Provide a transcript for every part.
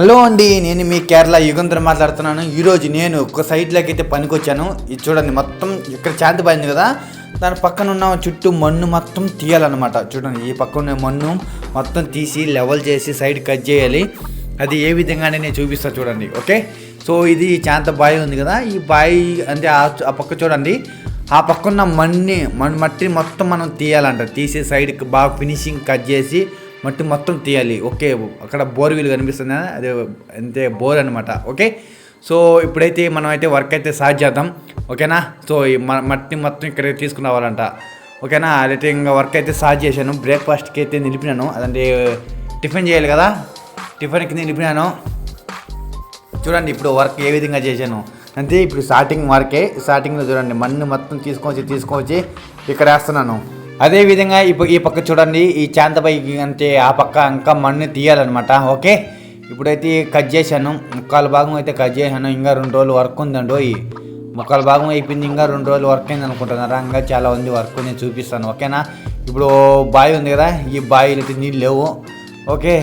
Hello అండి నేను మీ కేరళ యుగంధర్ మాట్లాడుతున్నాను. ఈరోజు నేను ఒక సైట్లోకి అయితే పనికొచ్చాను. ఇది చూడండి మొత్తం ఇక్కడ శాంతి పడింది కదా. దాని పక్కన ఉన్న చుట్టూ మన్ను మొత్తం తీయాలన్నమాట. చూడండి ఈ పక్కన ఉన్న మన్ను మొత్తం తీసి లెవెల్ చేసి సైడ్ కట్ చేయాలి. అది ఏ విధంగానే నేను చూపిస్తాను చూడండి ఓకే? సో ఇది శాంత బావి ఉంది కదా. ఈ బావి అంటే ఆ ఆ పక్క చూడండి. ఆ పక్కన మన్ని మన్ మట్టి మొత్తం మనం తీయాలంట. తీసి సైడ్కి బాగా ఫినిషింగ్ కట్ చేసి మట్టి మొత్తం తీయాలి. ఓకే అక్కడ బోర్ వీలు కనిపిస్తుంది? అది అదే అంతే బోర్ అనమాట ఓకే? సో ఇప్పుడైతే మనం అయితే వర్క్ అయితే స్టార్ట్ చేద్దాం. ఓకేనా? సో ఈ మ- మట్టి మొత్తం ఇక్కడ తీసుకుని రావాలంట. ఓకేనా? అదైతే ఇంకా వర్క్ అయితే స్టార్ట్ చేశాను. బ్రేక్ఫాస్ట్కి అయితే నిలిపినాను. అదంటే టిఫిన్ చేయాలి కదా? టిఫిన్కి నిలిపినాను. చూడండి ఇప్పుడు వర్క్ ఏ విధంగా చేశాను. అంటే ఇప్పుడు స్టార్టింగ్ వర్కే. స్టార్టింగ్లో చూడండి మన్ను మొత్తం తీసుకొచ్చి తీసుకొచ్చి ఇక్కడ వేస్తున్నాను. అదేవిధంగా ఇప్పుడు ఈ పక్క చూడండి ఈ చాంతపై అంటే ఆ పక్క ఇంకా మన్ను తీయాలన్నమాట ఓకే? ఇప్పుడైతే కట్ చేశాను ముక్కాల భాగం అయితే కట్ చేశాను ఇంకా రెండు రోజులు వర్క్ ఉందండి ఈ ముక్కాల భాగం అయిపోయింది ఇంకా రెండు రోజులు వర్క్ అయింది అనుకుంటున్నారా? ఇంకా చాలా ఉంది వర్క్ నేను చూపిస్తాను ఓకేనా? ఇప్పుడు బావి ఉంది కదా ఈ బావిలో అయితే నీళ్ళు లేవు ఓకే?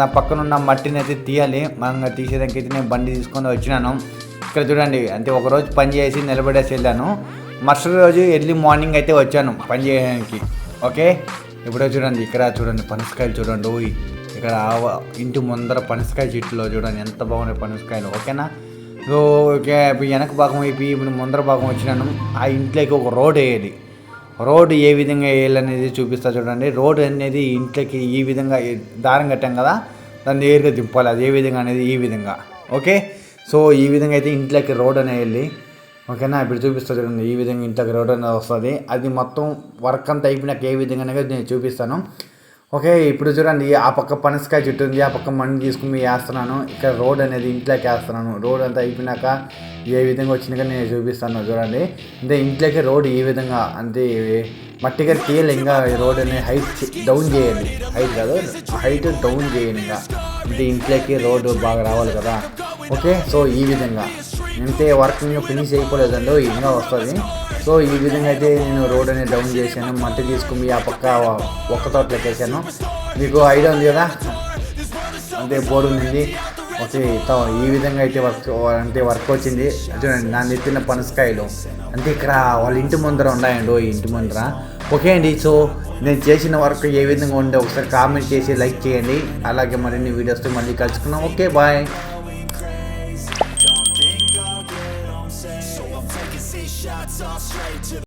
నా పక్కన ఉన్న మట్టిని అయితే తీయాలి మనం తీసేదానికి అయితే నేను బండి తీసుకొని వచ్చినాను. ఇక్కడ చూడండి అంటే ఒక రోజు పని చేసి నిలబడేసి వెళ్ళాను. మరుసటి రోజు ఎర్లీ మార్నింగ్ అయితే వచ్చాను పని చేయడానికి. ఓకే? ఇప్పుడే చూడండి ఇక్కడ చూడండి పనసకాయలు చూడండి. ఓయ్ ఇక్కడ ఇంటి ముందర పనసకాయ చెట్టులో చూడండి ఎంత బాగున్నాయి పనసకాయలు. ఓకేనా? సో ఓకే వెనక భాగం అయిపోయి ఇప్పుడు ముందర భాగం వచ్చినాను. ఆ ఇంట్లోకి ఒక రోడ్ వేయాలి రోడ్ ఏ విధంగా వేయాలనేది చూపిస్తా చూడండి. రోడ్ అనేది ఇంట్లోకి ఈ విధంగా దారం కట్టాం కదా దాన్ని నేరుగా దింపాలి. అది ఏ విధంగా అనేది ఈ విధంగా. ఓకే? సో ఈ విధంగా అయితే ఇంట్లోకి రోడ్ అనేది వెళ్ళి ఓకేనా? ఇప్పుడు చూపిస్తా చూడండి ఈ విధంగా ఇంత రోడ్ అనేది వస్తుంది. అది మొత్తం వర్క్ అంతా అయిపోయినాక ఏ విధంగా నేను చూపిస్తాను. ఓకే ఇప్పుడు చూడండి ఆ పక్క పనసకాయ చెట్టు ఉంది ఆ పక్క మಣ್ಣు తీసుకుని వేస్తున్నాను. ఇక్కడ రోడ్ అనేది ఇంట్లోకి వేస్తున్నాను. రోడ్ అంతా అయిపోయినాక ఏ విధంగా వచ్చిందిగా నేను చూపిస్తాను చూడండి. అంటే ఇంట్లోకి రోడ్ ఈ విధంగా అంటే మట్టిగా తీయాలి ఇంకా రోడ్ అనేది హైట్ డౌన్ చేయండి. హైట్ కాదు హైట్ డౌన్ చేయండి ఇంకా. అంటే ఇంట్లోకి రోడ్ బాగా రావాలి కదా. ఓకే సో ఈ విధంగా. అంతే వర్క్ ఇంకా ఫినిష్ అయిపోలేదండి ఇంకా వస్తుంది. సో ఈ విధంగా అయితే నేను రోడ్ అనేది డౌన్ చేశాను మట్టి తీసుకుని ఆ పక్క ఒక్క తోటలోకి వేసాను మీకు ఐడియా ఉంది కదా? అంటే బోర్డు ఉంది. ఓకే ఈ విధంగా అయితే వర్క్ అంటే వర్క్ వచ్చింది. చూడండి నా నెత్తిన పనసకాయలు. అంటే ఇక్కడ వాళ్ళ ఇంటి ముందర ఉన్నాయండి ఓ ఇంటి ముందర. ఓకే అండి సో నేను చేసిన వర్క్ ఏ విధంగా ఉండే ఒకసారి కామెంట్ చేసి లైక్ చేయండి. అలాగే మరిన్ని వీడియోస్తో మళ్ళీ కలుసుకున్నాం okay bye. all straight to the